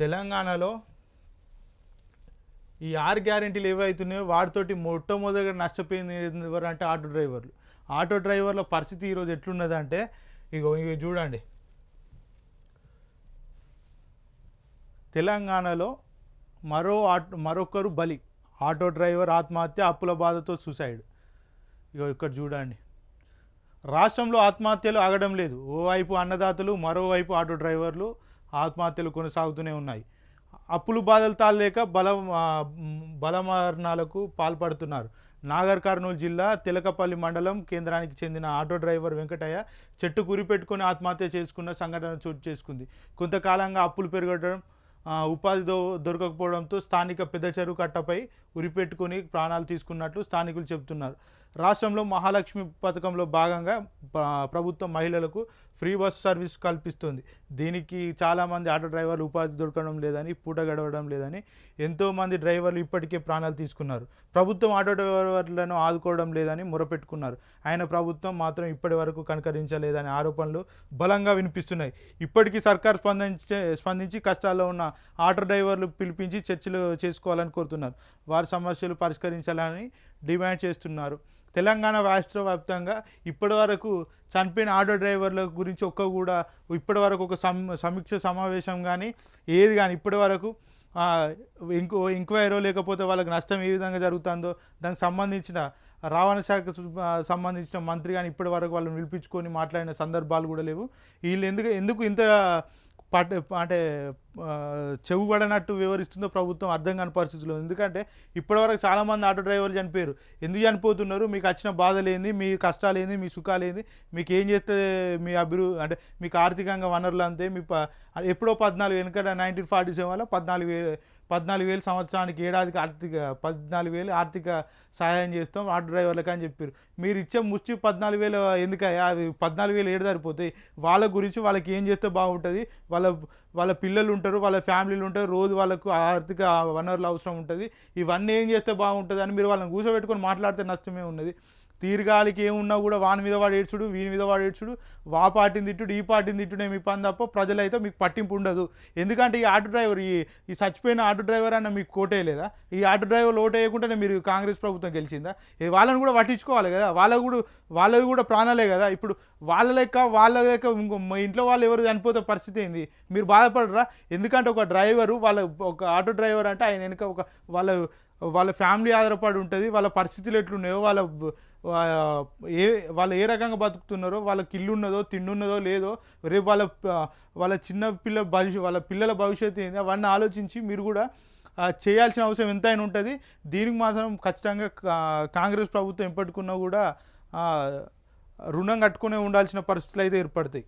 తెలంగాణలో ఈ ఆరు గ్యారెంటీలు ఏవైతున్నాయో వాటితోటి మొట్టమొదటిగా నష్టపోయింది ఎవరు అంటే ఆటో డ్రైవర్లు. ఆటో డ్రైవర్ల పరిస్థితి ఈరోజు ఎట్లున్నదంటే ఇగో ఇవి చూడండి. తెలంగాణలో మరో ఆటో మరొకరు బలి ఆటో డ్రైవర్ ఆత్మహత్య అప్పుల బాధతో సూసైడ్. ఇగో ఇక్కడ చూడండి. రాష్ట్రంలో ఆత్మహత్యలు ఆగడం లేదు. ఓవైపు అన్నదాతలు మరోవైపు ఆటో డ్రైవర్లు ఆత్మహత్యలు కొనసాగుతూనే ఉన్నాయి. అప్పులు బాధలు తాళలేక బల బలమరణాలకు పాల్పడుతున్నారు. నాగర్ కర్నూలు జిల్లా తిలకపల్లి మండలం కేంద్రానికి చెందిన ఆటో డ్రైవర్ వెంకటయ్య చెట్టు కురిపెట్టుకొని ఆత్మహత్య చేసుకున్న సంఘటన చోటు చేసుకుంది. కొంతకాలంగా అప్పులు పెరగడం ఉపాధి దొరకకపోవడంతో స్థానిక పెద్ద చెరువు కట్టపై ఉరిపెట్టుకొని ప్రాణాలు తీసుకున్నట్లు స్థానికులు చెబుతున్నారు. రాష్ట్రంలో మహాలక్ష్మి పథకంలో భాగంగా ప్రభుత్వం మహిళలకు ఫ్రీ బస్ సర్వీస్ కల్పిస్తుంది. దీనికి చాలామంది ఆటో డ్రైవర్లు ఉపాధి దొరకడం లేదని పూట గడవడం లేదని ఎంతోమంది డ్రైవర్లు ఇప్పటికే ప్రాణాలు తీసుకున్నారు. ప్రభుత్వం ఆటో డ్రైవర్లను ఆదుకోవడం లేదని మొరపెట్టుకున్నారు. ఆయన ప్రభుత్వం మాత్రం ఇప్పటి వరకు కనకరించలేదనే ఆరోపణలు బలంగా వినిపిస్తున్నాయి. ఇప్పటికీ సర్కార్ స్పందించే స్పందించి కష్టాల్లో ఉన్న ఆటో డ్రైవర్లు పిలిపించి చర్చలు చేసుకోవాలని కోరుతున్నారు. వారి సమస్యలు పరిష్కరించాలని డిమాండ్ చేస్తున్నారు. తెలంగాణ రాష్ట్ర వ్యాప్తంగా ఇప్పటి వరకు చనిపోయిన ఆటో డ్రైవర్ల గురించి ఒక్క కూడా ఇప్పటి వరకు ఒక సమీక్ష సమావేశం కానీ ఏది కానీ ఇప్పటి వరకు ఇంకో ఎంక్వైరో లేకపోతే వాళ్ళకి నష్టం ఏ విధంగా జరుగుతుందో దానికి సంబంధించిన రవాణా శాఖ సంబంధించిన మంత్రి కానీ ఇప్పటి వరకు వాళ్ళని పిలిపించుకొని మాట్లాడిన సందర్భాలు కూడా లేవు. వీళ్ళు ఎందుకు ఎందుకు ఇంత పట్ అంటే చెవుబడనట్టు వివరిస్తుందో ప్రభుత్వం అర్థం కాని పరిస్థితుల్లో ఎందుకంటే ఇప్పటివరకు చాలామంది ఆటో డ్రైవర్లు చనిపోయారు. ఎందుకు చనిపోతున్నారు? మీకు వచ్చిన బాధలేంది మీ కష్టాలేంది మీ సుఖాలేంది మీకు ఏం చేస్తే మీ అభివృద్ధి అంటే మీకు ఆర్థికంగా వనరులు అంతే మీ ప ఎప్పుడో పద్నాలుగు వెనక నైన్టీన్ ఫార్టీ సెవెన్లో పద్నాలుగు వేలు పద్నాలుగు వేలు సంవత్సరానికి ఏడాదికి ఆర్థిక పద్నాలుగు వేలు ఆర్థిక సహాయం చేస్తాం ఆటో డ్రైవర్లకు అని చెప్పారు. మీరు ఇచ్చే ముష్టి పద్నాలుగు వేలు ఎందుకయ్యా? అవి పద్నాలుగు వేలు ఏడు సరిపోతాయి. వాళ్ళ గురించి వాళ్ళకి ఏం చేస్తే బాగుంటుంది? వాళ్ళ వాళ్ళ పిల్లలు ఉంటారు వాళ్ళ ఫ్యామిలీలు ఉంటారు రోజు వాళ్ళకు ఆర్థిక వనరులు అవసరం ఉంటుంది. ఇవన్నీ ఏం చేస్తే బాగుంటుంది అని మీరు వాళ్ళని కూర్చోబెట్టుకొని మాట్లాడితే నష్టమే ఉన్నది. తీర్గాలకి ఏమున్నా కూడా వాని మీద వాడు ఏడ్చుడు వీని మీద వాడు ఏడ్చుడు వా పాటిని తిట్టుడు ఈ పాటిని తిట్టుడే మీ పని తప్ప ప్రజలైతే మీకు పట్టింపు ఉండదు. ఎందుకంటే ఈ ఆటో డ్రైవర్ ఈ ఈ చచ్చిపోయిన ఆటో డ్రైవర్ అన్న మీకు కోటే లేదా? ఈ ఆటో డ్రైవర్ ఓటు వేయకుండానే మీరు కాంగ్రెస్ ప్రభుత్వం గెలిచిందా? వాళ్ళని కూడా పట్టించుకోవాలి కదా? వాళ్ళకు కూడా వాళ్ళది కూడా ప్రాణాలే కదా? ఇప్పుడు వాళ్ళ లెక్క వాళ్ళ లెక్క ఇంకో మా ఇంట్లో వాళ్ళు ఎవరు చనిపోతే పరిస్థితి ఏంది? మీరు బాధపడరా? ఎందుకంటే ఒక డ్రైవరు వాళ్ళ ఒక ఆటో డ్రైవర్ అంటే ఆయన వెనుక ఒక వాళ్ళ వాళ్ళ ఫ్యామిలీ ఆధారపడి ఉంటుంది వాళ్ళ పరిస్థితులు ఎట్లున్నాయో వాళ్ళ ఏ వాళ్ళు ఏ రకంగా బతుకుతున్నారో వాళ్ళకి ఇల్లు ఉన్నదో తిండున్నదో లేదో రేపు వాళ్ళ వాళ్ళ చిన్న పిల్ల భవిష్యత్ వాళ్ళ పిల్లల భవిష్యత్తు ఏంది అవన్నీ ఆలోచించి మీరు కూడా చేయాల్సిన అవసరం ఎంతైనా ఉంటుంది. దీనికి మాత్రం ఖచ్చితంగా కా- కాంగ్రెస్ ప్రభుత్వం ఎప్పటికున్నా కూడా రుణం కట్టుకునే ఉండాల్సిన పరిస్థితులు అయితే ఏర్పడతాయి.